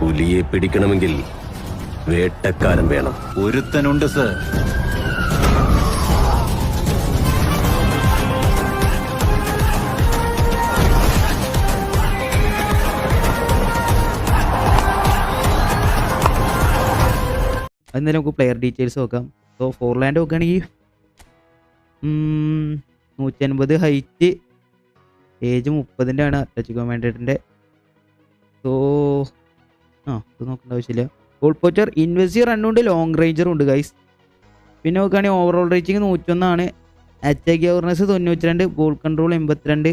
പുലിയെ പിടിക്കണമെങ്കിൽ വേട്ടക്കാരൻ വേണം. ഒരുത്തനുണ്ട് സർ. എന്നാലും നമുക്ക് പ്ലെയർ ഡീറ്റെയിൽസ് നോക്കാം. സോ ഫോർലാൻഡ് നോക്കുകയാണെങ്കിൽ നൂറ്റി അൻപത് ഹൈറ്റ് ഏജ് മുപ്പതിന്റെ ആണ് അറ്റാച്ച് കമാൻഡേറ്റിന്റെ സോ ആ ഇത് നോക്കേണ്ട ആവശ്യമില്ല. ഗോൾ പോച്ചർ ഇൻവെസി റണ്ണുണ്ട് ലോങ് റേഞ്ചറും ഉണ്ട് ഗൈസ് പിന്നെ നോക്കുകയാണെങ്കിൽ ഓവറോൾ റേറ്റിംഗ് നൂറ്റൊന്നാണ് അറ്റാക്ക് അവർനെസ് തൊണ്ണൂറ്റിരണ്ട് ബോൾ കൺട്രോൾ എൺപത്തിരണ്ട്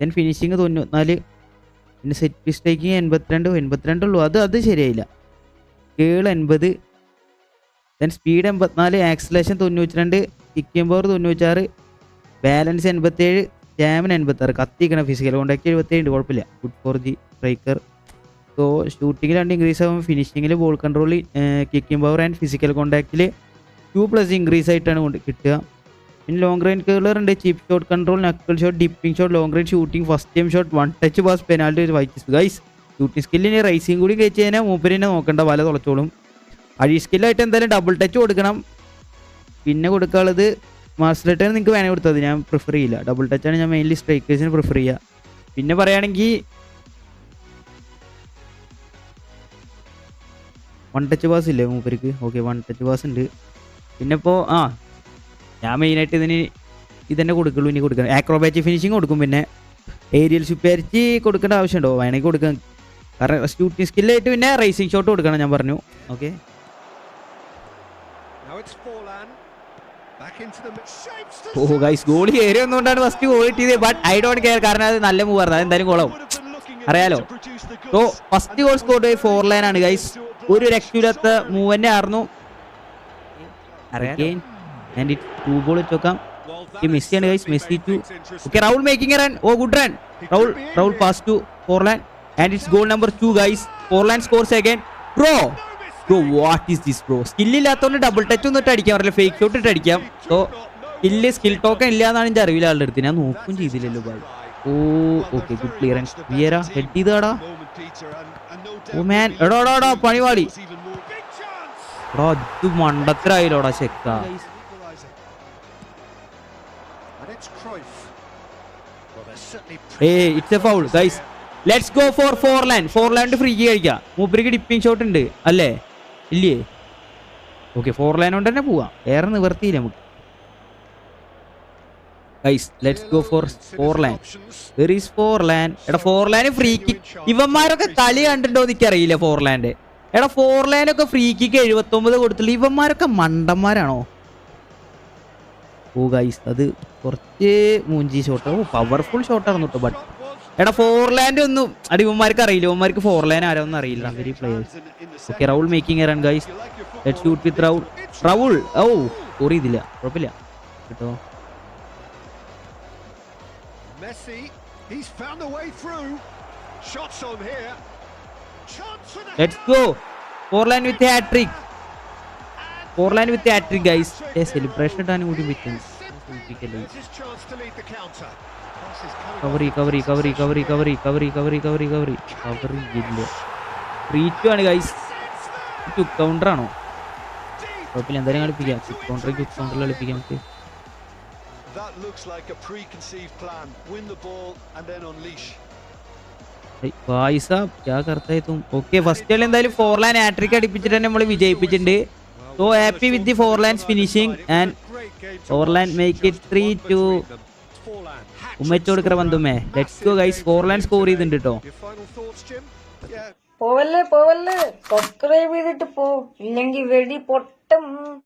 ദെൻ ഫിനിഷിങ് തൊണ്ണൂറ്റിനാല് പിന്നെ സെറ്റ് പീസ് മിസ്റ്റേക്കിങ് എൺപത്തിരണ്ട് എൺപത്തിരണ്ട് ഉള്ളൂ. അത് അത് ശരിയായില്ല. കേൾ എൺപത് ദെൻ സ്പീഡ് എൺപത്തിനാല് ആക്സലേഷൻ തൊണ്ണൂറ്റിരണ്ട് കിക്കിംഗ് പവർ തൊണ്ണൂറ്റാറ് ബാലൻസ് എൺപത്തേഴ് സ്റ്റാമിന എൺപത്താറ് കത്തിക്കണ ഫിസിക്കൽ കോണ്ടാക്ട് എഴുപത്തേഴ് ഉണ്ട് കുഴപ്പമില്ല. Good for the striker so ഷൂട്ടിങ്ങിൽ രണ്ട് ഇൻക്രീസ് ആകും ഫിനിഷിങ്ങിൽ ball control kicking power and physical കോണ്ടാക്റ്റിൽ two plus increase ആയിട്ടാണ് കൊണ്ട് കിട്ടുക. പിന്നെ ലോങ് റേഞ്ച് കേളർ ഉണ്ട് chip shot control knuckle shot dipping shot long range shooting first time shot one touch pass penalty white guys shooting സ്കില്ലിന് rising കൂടി കഴിച്ച് കഴിഞ്ഞാൽ മൂപ്പരിനെ നോക്കേണ്ട വല തുളച്ചോളും. അഴി സ്കില്ലായിട്ട് എന്തായാലും ഡബിൾ ടച്ച് കൊടുക്കണം. പിന്നെ കൊടുക്കാനുള്ളത് മാസ്റ്റർ നിങ്ങൾക്ക് വേണേൽ കൊടുത്തത് ഞാൻ പ്രിഫർ ചെയ്യില്ല. ഡബിൾ ടച്ചാണ് ഞാൻ മെയിൻലി സ്ട്രൈക്കേഴ്സിന് പ്രിഫർ ചെയ്യുക പിന്നെ പറയുകയാണെങ്കിൽ വൺ ടച്ച് പാസ് ഇല്ലേ മൂപ്പർക്ക്? ഓക്കെ വൺ ടച്ച് പാസ് ഉണ്ട്. പിന്നെ ഇപ്പോൾ ആ ഞാൻ മെയിനായിട്ട് ഇതിന് ഇതന്നെ കൊടുക്കുള്ളൂ ഇനി കൊടുക്കണം ആക്രോബാറ്റി ഫിനിഷിങ് കൊടുക്കും പിന്നെ. ഏരിയൽ സുപ്പേരിച്ച് കൊടുക്കേണ്ട ആവശ്യമുണ്ടോ? വേണമെങ്കിൽ കൊടുക്കാം. കാരണം ഷൂട്ടിംഗ് സ്കില്ലായിട്ട് പിന്നെ റേസിംഗ് ഷോട്ട് കൊടുക്കണം ഞാൻ പറഞ്ഞു. ഓക്കെ ഓ ഗൈസ് ഗോൾ കയറി ഒന്നുകൊണ്ടാണ് ഫസ്റ്റ് ഗോൾ കിട്ടിയത് ബട്ട് ഐ ഡോണ്ട് കെയർ കാരണം അത് നല്ല മൂവ് അത് എന്തായാലും ഗോളാവും അറിയാലോ? goods. First goal score Forlan ആണ് ഗൈസ് ഒരു രക്ഷയില്ലാത്ത മൂവന്റെ ആർന്നു. അറിയാം and it to pass to Forlan and it's goal number Forlan what is this double touch ഒന്നും അടിക്കാൻ പറ്റില്ല ഫേക്ക് ഷോട്ട് ഇട്ട് അടിക്കാം. സോ സ്കിൽ ടോക്കൺ ഇല്ല എന്നാണ് എന്റെ ആളുടെ അടുത്ത്. ഞാൻ നോക്കും ചെയ്തില്ലല്ലോ ബൈ ഓ ഓക്കെ ഗുഡ് ക്ലിയറൻസ് വിയര ഹെഡ് ചെയ്താടാ ഓ മാൻ എടോ എടോ എടോ പണിവാടി എടോ ഇത് മണ്ടത്തരായില്ലോടാ ചെക്ക. ഏയ് it's a foul guys let's go for Forlan Forlan Forlan free കഴിക്കാം. മൂപ്പരിക്ക് ഡിപ്പിംഗ് ഷോട്ട് ഉണ്ട് അല്ലേ? ഇല്ലേ? ഓക്കെ ലൈൻ കൊണ്ട് തന്നെ പോവാം. ഏറെ നിവർത്തിയില്ല നമുക്ക്. Guys let's go for Forlan where is Forlan എടാ ഫോർ ലാൻഡ് ഫ്രീ കിക്ക് ഇവന്മാരൊക്കെ കളി കണ്ടിട്ടുണ്ടോ എനിക്കറിയില്ല ഫോർ ലാൻഡ് എടാ ഫോർ ലാൻഡ് ഒക്കെ ഫ്രീ കിക്ക് എഴുപത്തൊമ്പത് കൊടുത്തില്ല ഇവന്മാരൊക്കെ മണ്ടന്മാരാണോ? ഓ ഗൈസ് അത് കുറച്ച് മൂഞ്ചി ഷോട്ട് ഓ പവർഫുൾ ഷോട്ടായിരുന്നു കേട്ടോ ബട്ട് എടാ ഫോർ ലാൻഡ് ഒന്നും അടി ഇവന്മാർക്ക് അറിയില്ല. ഇവന്മാർക്ക് ഫോർ ലാൻഡ് ആരോന്നും അറിയില്ല. Very players okay Raul making a run guys let shoot with Raul Raul oh ചെയ്തില്ല കുഴപ്പമില്ല. കേട്ടോ Messi, he's found a way through. Shots on here. Chance for the let's go Forlan with hattrick Forlan with hattrick guys a celebration ഇട്ടാനും കൂടി പറ്റും കവറി കവറി കവറി കവറി കവറി കവറി കവറി കവറി കവറി കവറി ഇല്ല റീച്ചു ആണ് guys quick counter ആണോ? കുഴപ്പമില്ല എന്തായാലും കളിപ്പിക്കാം. ക്യുക്ക് കൗണ്ടർ ക്യുക്ക് കൗണ്ടറിൽ കളിപ്പിക്കാം നമുക്ക്. That looks like a preconceived plan. Win the ball and then unleash. Bhai സാബ് ക്യാ കർത്തായി തും ഓക്കെ ഫസ്റ്റ് കളി എന്തായാലും ഫോർ ലൈൻ ആട്രിക് അടിപ്പിച്ചിട്ട് തന്നെ നമ്മൾ വിജയിപ്പിച്ചിട്ടുണ്ട്. So happy with the Forlan's finishing and Forlan make it three two. ഉമ്മച്ചു കൊടുക്കറ ബന്ധുമേ let's go guys Forlan score ചെയ്തിട്ടുണ്ട് കേട്ടോ പോവല്ലേ പോവല്ലേ. സബ്സ്ക്രൈബ് ചെയ്തിട്ട് പോ. ഇല്ലെങ്കിൽ വെടി പൊട്ടും.